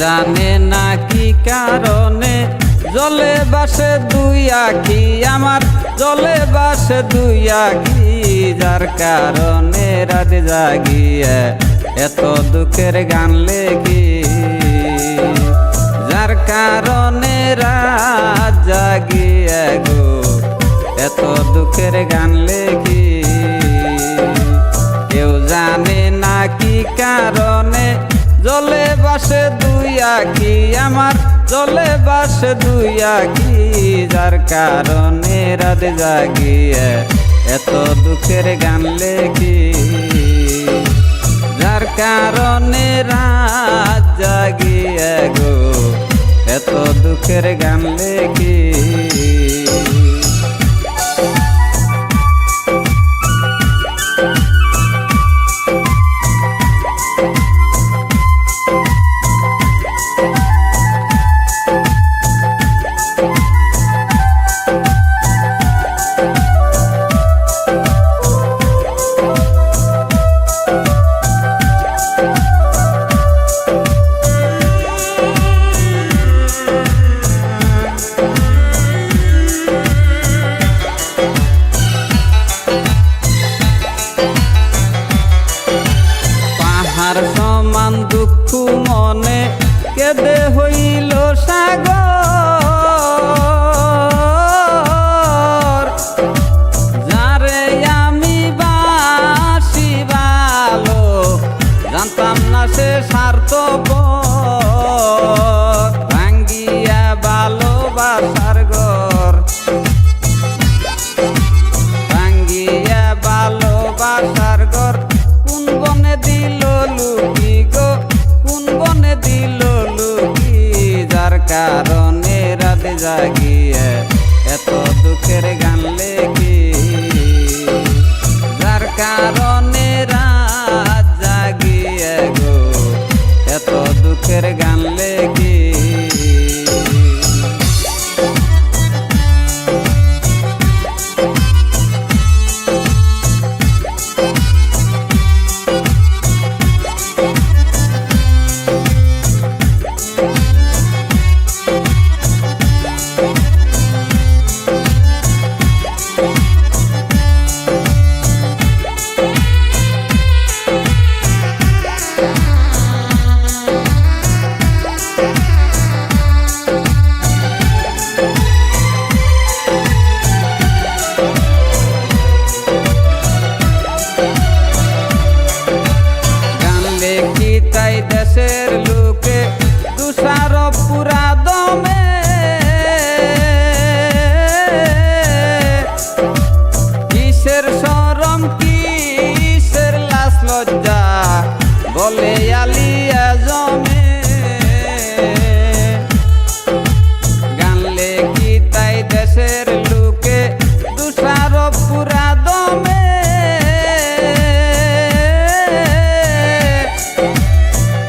জানে না কি কারণে? জলে বাসে দুই আঁকি আমার, জলে বাসে দুই আঁকি যার কারণে রাত জাগিয়ে এত দুঃখের গান লেগি যার কারণে রাত জাগিয়ে গো, এত দুঃখের গান লেগি কেউ জানে না কি কারণে জলে বাসে দুই আখি আমার চলে বাস দুই কি যার কারণে রাত জাগিয়ে এত দুঃখের গান লেখি। যার কারণে রাত জাগিয়ে গো, এত দুঃখের গান লেখি। beber. জাগিয়ে এত দুঃখের বলে আলিয়া জমে গান লেখি তাই দেশের লোকে তুষার পুরা দমে?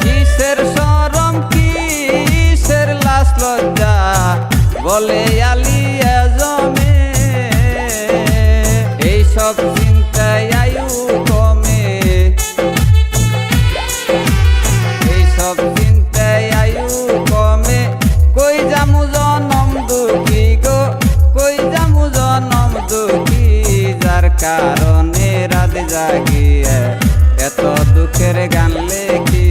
কিসের সরম কিসের লাশ লজ্জা? বলে আলিয়া কারণে রাত জাগিয়ে এত দুঃখের গান লেখি।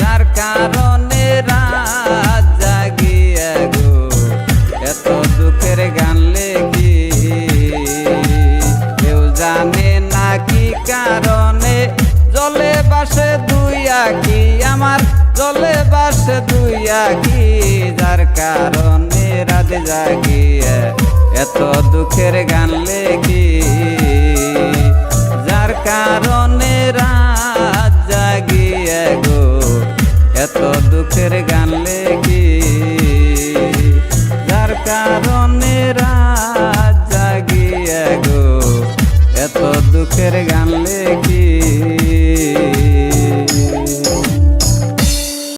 যার কারণে রাত জাগিয়ে গো, এত দুঃখের গান লেখি। কেউ জানে না কি কারণে জলে বাসে দুই আঁকি, আমার জলে বাসে দুই আঁকি। যার কারণে রাত জাগিয়ে এত দুঃখের গান লেখি যার কারণে